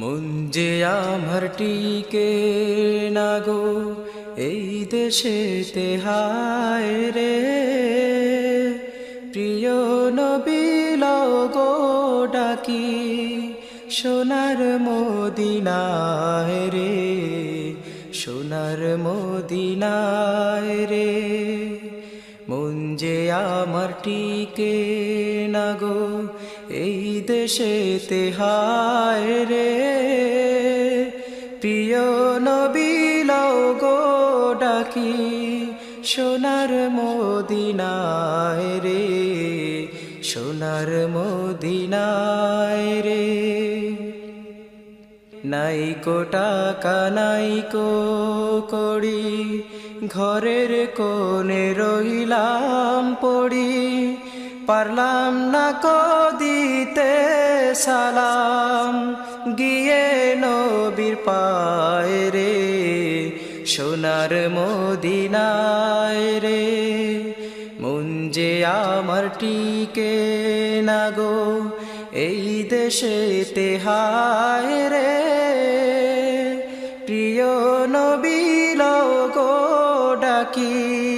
মন যে আমার টিকে না গো, এই দেশে তেহায় রে। প্রিয় নবীল গো ডাকি, সোনার মদিনায় রে, সোনার মদিনায় রে। মন যে আমার টিকে না গো এই দেশে তেহায় রে। প্রিয় নবীল গো ডাকি সোনার মদিনায় রে, সোনার মদিনায় রে। নাই টাকা, নাই কো করি ঘরের কোণে রইলাম পড়ি। পারলাম না কো দিতে সালাম। গিয়ে নবীর পায় রে, সোনার মদিনায় রে। যে আমার টিকে না গো, এই দেশে তেহায় রে। প্রিয় নবীল গো ডাকি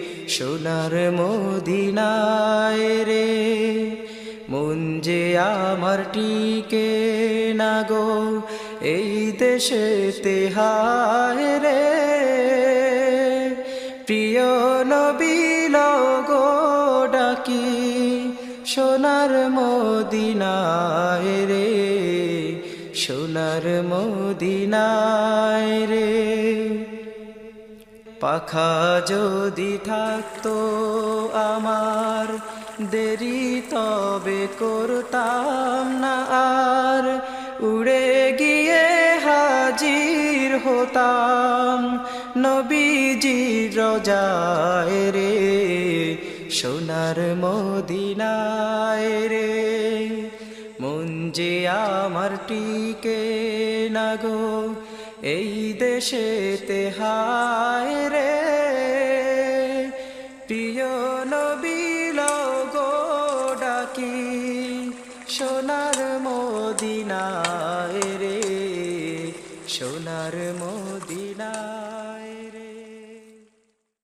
সোনার মদিনায় রে, মন যে আমার টিকে না গো, এই দেশে তেহায় রে। প্রিয় নবীল গো ডাকি, সোনার মদিনায় রে, সোনার মদিনায় রে। পাখা যদি থাকতো আমার দেরি তবে করতাম না আর উড়ে গিয়ে হাজির হতাম নবীজির রোজায় রে, সোনার মদিনায় রে। মন যে আমার টিকে না গো এই দেশে তেহায় রে প্রিয় নবীল গো ডাকি সোনার মোদিনায় রে সোনার মোদিনা